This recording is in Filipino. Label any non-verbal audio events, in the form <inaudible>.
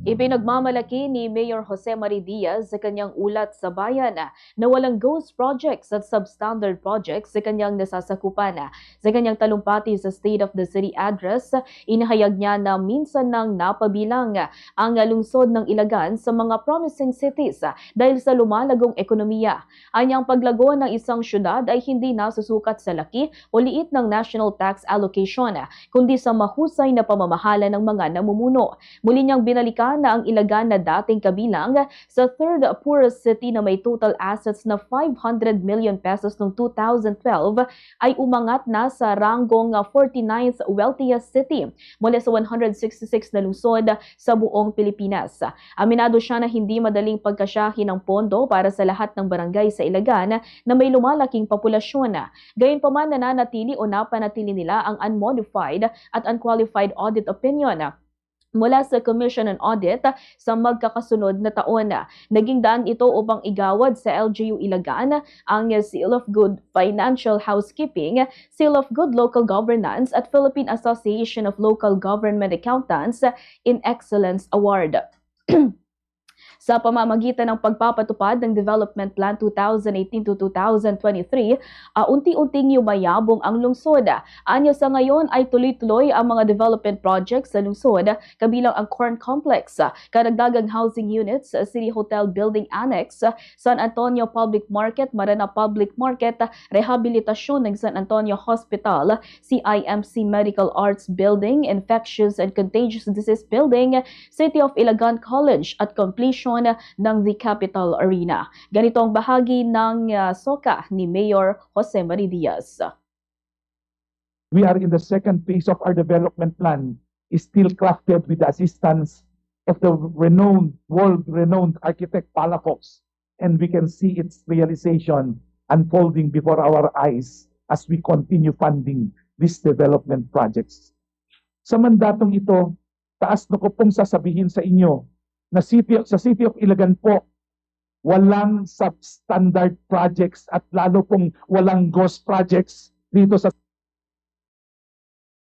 Ipinagmamalaki ni Mayor Jose Marie Diaz sa kanyang ulat sa bayan na walang ghost projects at substandard projects sa kanyang nasasakupan. Sa kanyang talumpati sa State of the City address, inahayag niya na minsan nang napabilang ang lungsod ng Ilagan sa mga promising cities dahil sa lumalagong ekonomiya. Anyang paglago ng isang syudad ay hindi nasusukat sa laki o liit ng national tax allocation, kundi sa mahusay na pamamahala ng mga namumuno. Muli niyang binalikan na ang Ilagan na dating kabilang sa third poorest city na may total assets na 500 million pesos noong 2012 ay umangat na sa ranggong 49th wealthiest city mula sa 166 na lungsod sa buong Pilipinas. Aminado siya na hindi madaling pagkasyahin ng pondo para sa lahat ng barangay sa Ilagan na may lumalaking populasyon. Gayunpaman nananatili o napanatili nila ang unmodified at unqualified audit opinion mula sa Commission on Audit sa magkakasunod na taon. Naging daan ito upang igawad sa LGU Ilagan ang Seal of Good Financial Housekeeping, Seal of Good Local Governance at Philippine Association of Local Government Accountants in Excellence Award. <clears throat> sa pamamagitan ng pagpapatupad ng Development Plan 2018 to 2023, uh, unti-unting yumayabong ang lungsod. Anyo sa ngayon ay tuloy-tuloy ang mga development projects sa lungsod, kabilang ang Corn Complex, karagdagang housing units, City Hotel Building Annex, San Antonio Public Market, Marana Public Market, rehabilitasyon ng San Antonio Hospital, CIMC Medical Arts Building, Infectious and Contagious Disease Building, City of Ilagan College at completion ng The Capital Arena. Ganito ang bahagi ng uh, SOCA ni Mayor Jose Marie Diaz. we are in the second phase of our development plan is still crafted with the assistance of the renowned, world-renowned architect Palafox. And we can see its realization unfolding before our eyes as we continue funding these development projects. Sa mandatong ito, taas na ko pong sasabihin sa inyo na city, sa City of Ilagan po, walang substandard projects at lalo pong walang ghost projects dito sa